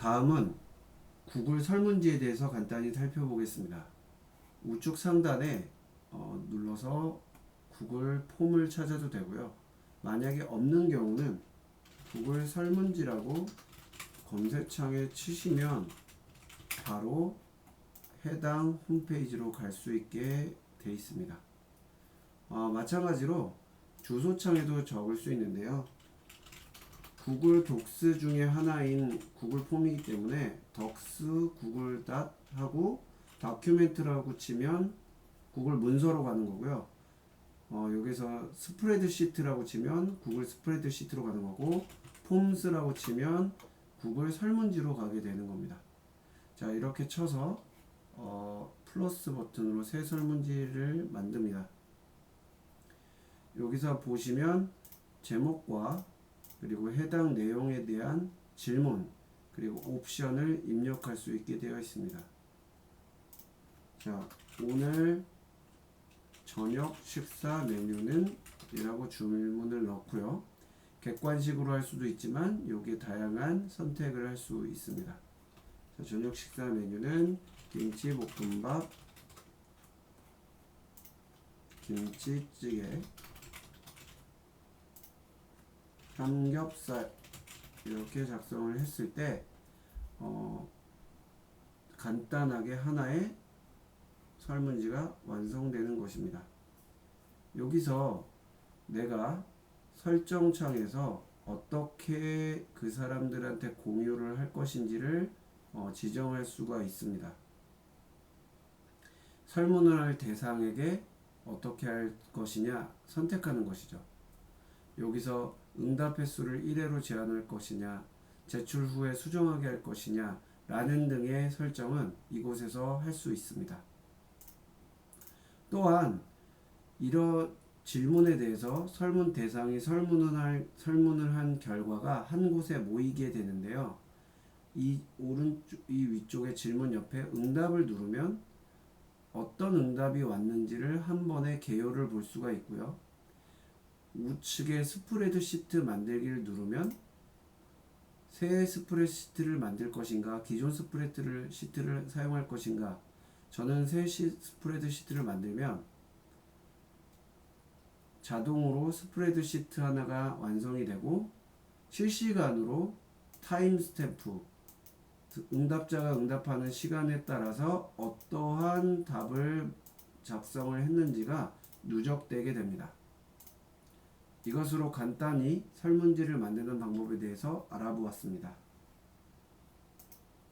다음은 구글 설문지에 대해서 간단히 살펴보겠습니다. 우측 상단에 어, 눌러서 구글 폼을 찾아도 되고요. 만약에 없는 경우는 구글 설문지라고 검색창에 치시면 바로 해당 홈페이지로 갈 수 있게 되어 있습니다. 어, 마찬가지로 주소창에도 적을 수 있는데요. 구글 독스 중에 하나인 구글 폼이기 때문에 덕스 구글 닷 하고 다큐멘트라고 치면 구글 문서로 가는 거고요. 어, 여기서 스프레드시트라고 치면 구글 스프레드시트로 가는 거고 폼스라고 치면 구글 설문지로 가게 되는 겁니다. 자 이렇게 쳐서 어, 플러스 버튼으로 새 설문지를 만듭니다. 여기서 보시면 제목과 그리고 해당 내용에 대한 질문 그리고 옵션을 입력할 수 있게 되어 있습니다. 자 오늘 저녁 식사 메뉴는 이라고 질문을 넣고요. 객관식으로 할 수도 있지만 여기에 다양한 선택을 할 수 있습니다. 자, 저녁 식사 메뉴는 김치 볶음밥, 김치찌개, 삼겹살 이렇게 작성을 했을 때 어, 간단하게 하나의 설문지가 완성되는 것입니다. 여기서 내가 설정창에서 어떻게 그 사람들한테 공유를 할 것인지를 어, 지정할 수가 있습니다. 설문을 할 대상에게 어떻게 할 것이냐 선택하는 것이죠. 여기서 응답 횟수를 1회로 제한할 것이냐, 제출 후에 수정하게 할 것이냐, 라는 등의 설정은 이곳에서 할 수 있습니다. 또한 이런 질문에 대해서 설문 대상이 설문을 할, 설문을 한 결과가 한 곳에 모이게 되는데요. 이 오른쪽 이 위쪽의 질문 옆에 응답을 누르면 어떤 응답이 왔는지를 한 번에 개요를 볼 수가 있고요. 우측에 스프레드 시트 만들기를 누르면 새 스프레드 시트를 만들 것인가 기존 스프레드 시트를 사용할 것인가 저는 새 시, 스프레드 시트를 만들면 자동으로 스프레드 시트 하나가 완성이 되고 실시간으로 타임 스탬프 응답자가 응답하는 시간에 따라서 어떠한 답을 작성을 했는지가 누적되게 됩니다. 이것으로 간단히 설문지를 만드는 방법에 대해서 알아보았습니다.